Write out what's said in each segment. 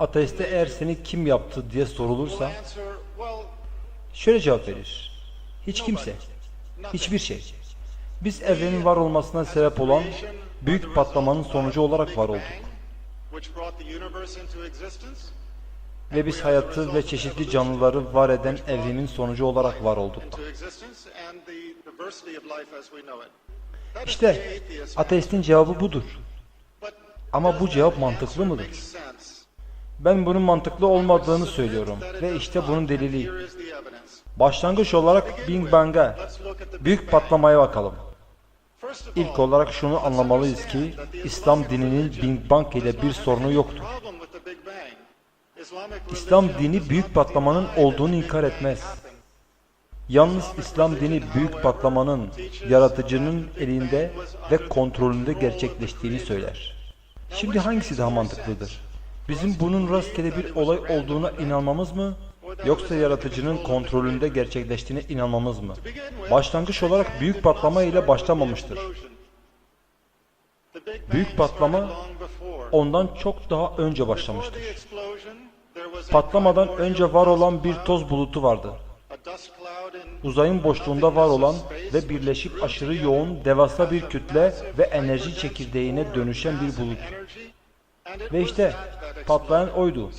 Ateiste eğer seni kim yaptı diye sorulursa şöyle cevap verir. Hiç kimse, hiçbir şey. Biz evrenin var olmasına sebep olan büyük patlamanın sonucu olarak var olduk. Ve biz hayatı ve çeşitli canlıları var eden evrenin sonucu olarak var olduk. İşte ateistin cevabı budur. Ama bu cevap mantıklı mıdır? Ben bunun mantıklı olmadığını söylüyorum ve işte bunun delili. Başlangıç olarak Big Bang'a, büyük patlamaya bakalım. İlk olarak şunu anlamalıyız ki İslam dininin Big Bang ile bir sorunu yoktur. İslam dini büyük patlamanın olduğunu inkar etmez. Yalnız İslam dini büyük patlamanın yaratıcının elinde ve kontrolünde gerçekleştiğini söyler. Şimdi hangisi daha mantıklıdır? Bizim bunun rastgele bir olay olduğuna inanmamız mı? Yoksa yaratıcının kontrolünde gerçekleştiğine inanmamız mı? Başlangıç olarak büyük patlama ile başlamamıştır. Büyük patlama ondan çok daha önce başlamıştır. Patlamadan önce var olan bir toz bulutu vardı. Uzayın boşluğunda var olan ve birleşip aşırı yoğun, devasa bir kütle ve enerji çekirdeğine dönüşen bir bulut. Ve işte patlayan oydu.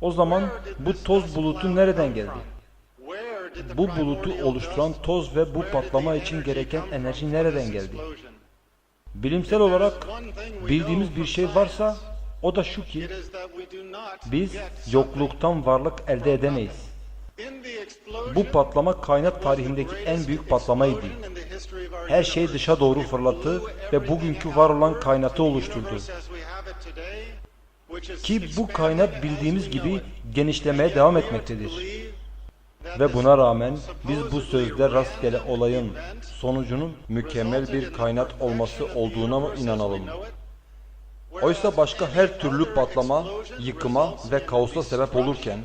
O zaman bu toz bulutu nereden geldi? Bu bulutu oluşturan toz ve bu patlama için gereken enerji nereden geldi? Bilimsel olarak bildiğimiz bir şey varsa o da şu ki biz yokluktan varlık elde edemeyiz. Bu patlama kainat tarihindeki en büyük patlamaydı. Her şey dışa doğru fırlattı ve bugünkü var olan kainatı oluşturdu. Ki bu kainat bildiğimiz gibi genişlemeye devam etmektedir. Ve buna rağmen biz bu sözde rastgele olayın sonucunun mükemmel bir kainat olması olduğuna mı inanalım? Oysa başka her türlü patlama, yıkıma ve kaosa sebep olurken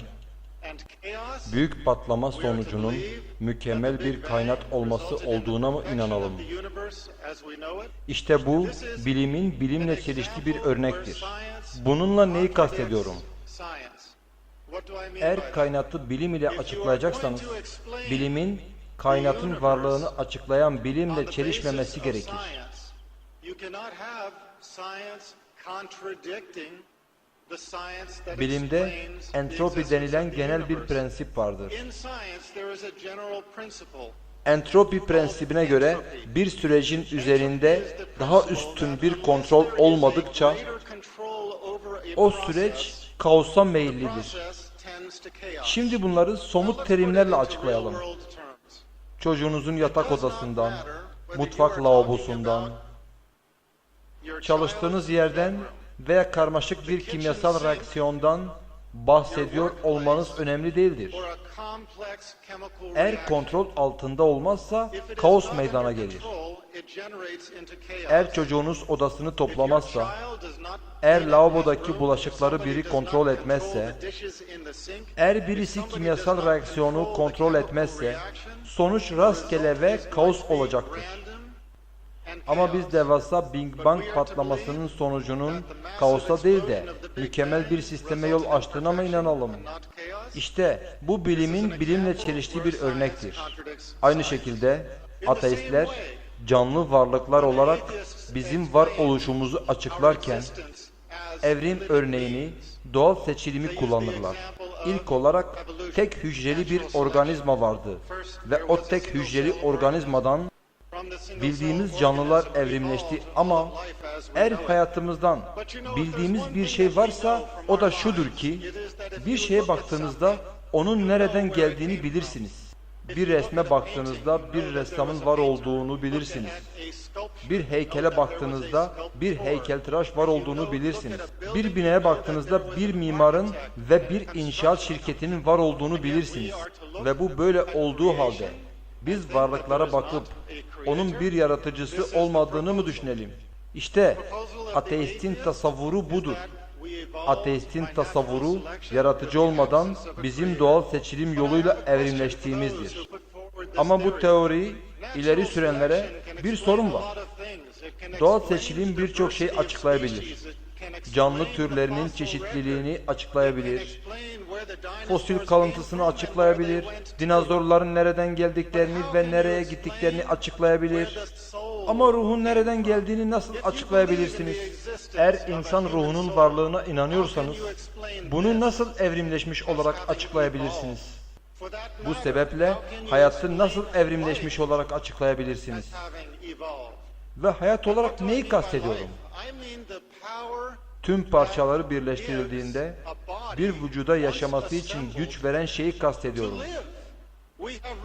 büyük patlama sonucunun mükemmel bir kainat olması olduğuna mı inanalım? İşte bu bilimin bilimle çeliştiği bir örnektir. Bununla neyi kastediyorum? Eğer kainatı bilim ile açıklayacaksanız, bilimin kainatın varlığını açıklayan bilimle çelişmemesi gerekir. Bilimde entropi denilen genel bir prensip vardır. Entropi prensibine göre bir sürecin üzerinde daha üstün bir kontrol olmadıkça o süreç kaosa meyillidir. Şimdi bunları somut terimlerle açıklayalım. Çocuğunuzun yatak odasından, mutfak lavabosundan, çalıştığınız yerden veya karmaşık bir kimyasal reaksiyondan bahsediyor olmanız önemli değildir. Eğer kontrol altında olmazsa kaos meydana gelir. Eğer çocuğunuz odasını toplamazsa, eğer lavabodaki bulaşıkları biri kontrol etmezse, eğer birisi kimyasal reaksiyonu kontrol etmezse, sonuç rastgele ve kaos olacaktır. Ama biz devasa Big Bang patlamasının sonucunun kaosa değil de mükemmel bir sisteme yol açtığına mı inanalım? İşte bu bilimin bilimle çeliştiği bir örnektir. Aynı şekilde ateistler canlı varlıklar olarak bizim var oluşumuzu açıklarken evrim örneğini doğal seçilimi kullanırlar. İlk olarak tek hücreli bir organizma vardı ve o tek hücreli organizmadan bildiğimiz canlılar evrimleşti ama eğer hayatımızdan bildiğimiz bir şey varsa o da şudur ki bir şeye baktığınızda onun nereden geldiğini bilirsiniz. Bir resme baktığınızda bir ressamın var olduğunu bilirsiniz. Bir heykele baktığınızda bir heykeltıraş var olduğunu bilirsiniz. Bir binaya baktığınızda bir mimarın ve bir inşaat şirketinin var olduğunu bilirsiniz. Ve bu böyle olduğu halde biz varlıklara bakıp onun bir yaratıcısı olmadığını mı düşünelim? İşte ateistin tasavvuru budur. Ateistin tasavvuru yaratıcı olmadan bizim doğal seçilim yoluyla evrimleştiğimizdir. Ama bu teoriyi ileri sürenlere bir sorun var. Doğal seçilim birçok şey açıklayabilir. canlı türlerinin çeşitliliğini açıklayabilir, fosil kalıntısını açıklayabilir, dinozorların nereden geldiklerini ve nereye gittiklerini açıklayabilir. Ama ruhun nereden geldiğini nasıl açıklayabilirsiniz? Eğer insan ruhunun varlığına inanıyorsanız, bunu nasıl evrimleşmiş olarak açıklayabilirsiniz? Bu sebeple hayatı nasıl evrimleşmiş olarak açıklayabilirsiniz? Ve hayat olarak neyi kastediyorum? Tüm parçaları birleştirildiğinde bir vücuda yaşaması için güç veren şeyi kastediyorum.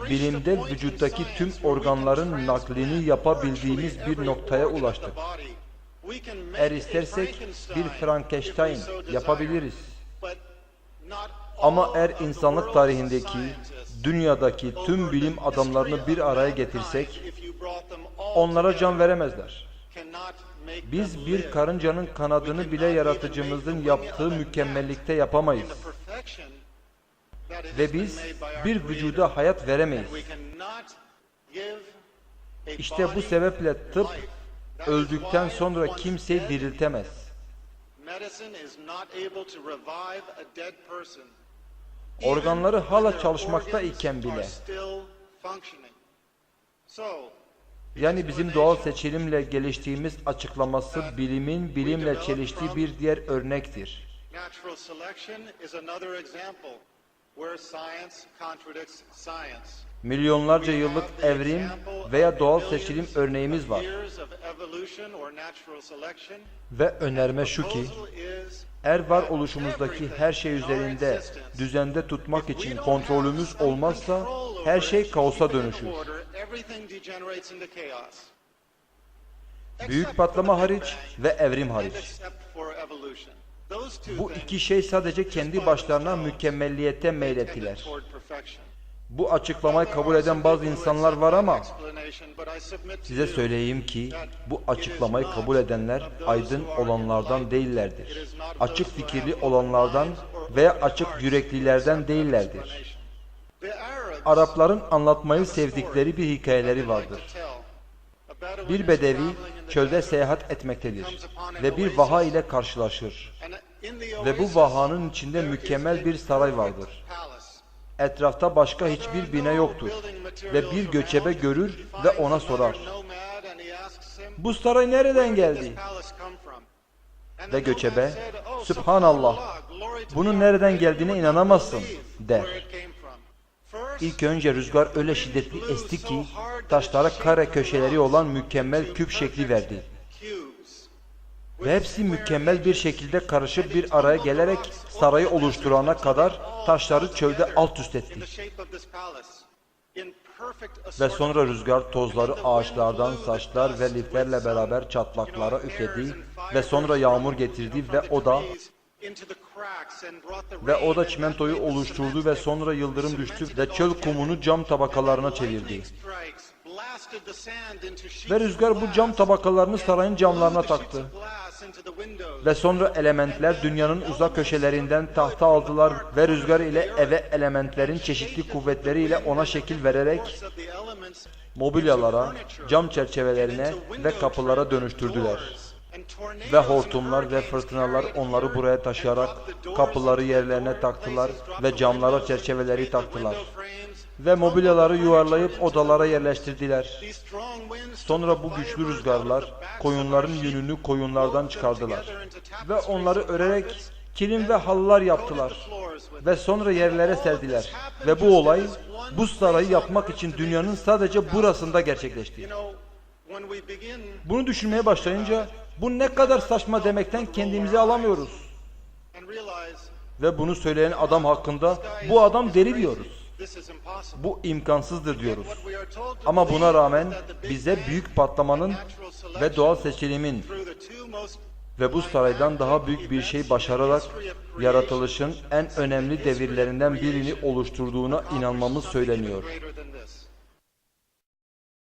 Bilimde vücuttaki tüm organların naklini yapabildiğimiz bir noktaya ulaştık. Eğer istersek bir Frankenstein yapabiliriz. Ama eğer insanlık tarihindeki, dünyadaki tüm bilim adamlarını bir araya getirsek, onlara can veremezler. Biz bir karıncanın kanadını bile yaratıcımızın yaptığı mükemmellikte yapamayız. Ve biz bir vücuda hayat veremeyiz. İşte bu sebeple tıp öldükten sonra kimseyi diriltemez. Organları hala çalışmakta iken bile. Yani bizim doğal seçilimle geliştiğimiz açıklaması bilimin bilimle çeliştiği bir diğer örnektir. Milyonlarca yıllık evrim veya doğal seçilim örneğimiz var. Ve önerme şu ki, proposal is er varoluşumuzdaki her şey üzerinde düzende tutmak için kontrolümüz olmazsa her şey kaosa dönüşür. Büyük patlama hariç ve evrim hariç. Bu iki şey sadece kendi başlarına mükemmelliyete meylettiler. Bu açıklamayı kabul eden bazı insanlar var ama size söyleyeyim ki bu açıklamayı kabul edenler aydın olanlardan değillerdir. Açık fikirli olanlardan veya açık yüreklilerden değillerdir. Arapların anlatmayı sevdikleri bir hikayeleri vardır. Bir bedevi çölde seyahat etmektedir ve bir vaha ile karşılaşır. Ve bu vahanın içinde mükemmel bir saray vardır. Etrafta başka hiçbir bina yoktur. Ve bir göçebe görür ve ona sorar. Bu saray nereden geldi? Ve göçebe, Sübhanallah, bunun nereden geldiğine inanamazsın der. İlk önce rüzgar öyle şiddetli esti ki taşlara kare köşeleri olan mükemmel küp şekli verdi. Ve hepsi mükemmel bir şekilde karışıp bir araya gelerek sarayı oluşturana kadar taşları çölde alt üst etti. Ve sonra rüzgar tozları ağaçlardan saçlar ve liflerle beraber çatlaklara üfledi ve sonra yağmur getirdi ve o da ve o da çimentoyu oluşturdu ve sonra yıldırım düştü ve çöl kumunu cam tabakalarına çevirdi. Ve rüzgar bu cam tabakalarını sarayın camlarına taktı. Ve sonra elementler dünyanın uzak köşelerinden tahta aldılar ve rüzgar ile eve elementlerin çeşitli kuvvetleriyle ona şekil vererek mobilyalara, cam çerçevelerine ve kapılara dönüştürdüler. Ve hortumlar ve fırtınalar onları buraya taşıyarak kapıları yerlerine taktılar ve camlara çerçeveleri taktılar. Ve mobilyaları yuvarlayıp odalara yerleştirdiler. Sonra bu güçlü rüzgarlar koyunların yününü koyunlardan çıkardılar. Ve onları örerek kilim ve halılar yaptılar. Ve sonra yerlere serdiler. Ve bu olay bu sarayı yapmak için dünyanın sadece burasında gerçekleşti. Bunu düşünmeye başlayınca bu ne kadar saçma demekten kendimizi alamıyoruz. Ve bunu söyleyen adam hakkında bu adam deli diyoruz. Bu imkansızdır diyoruz. Ama buna rağmen bize büyük patlamanın ve doğal seçilimin ve bu saraydan daha büyük bir şey başararak yaratılışın en önemli devirlerinden birini oluşturduğuna inanmamız söyleniyor.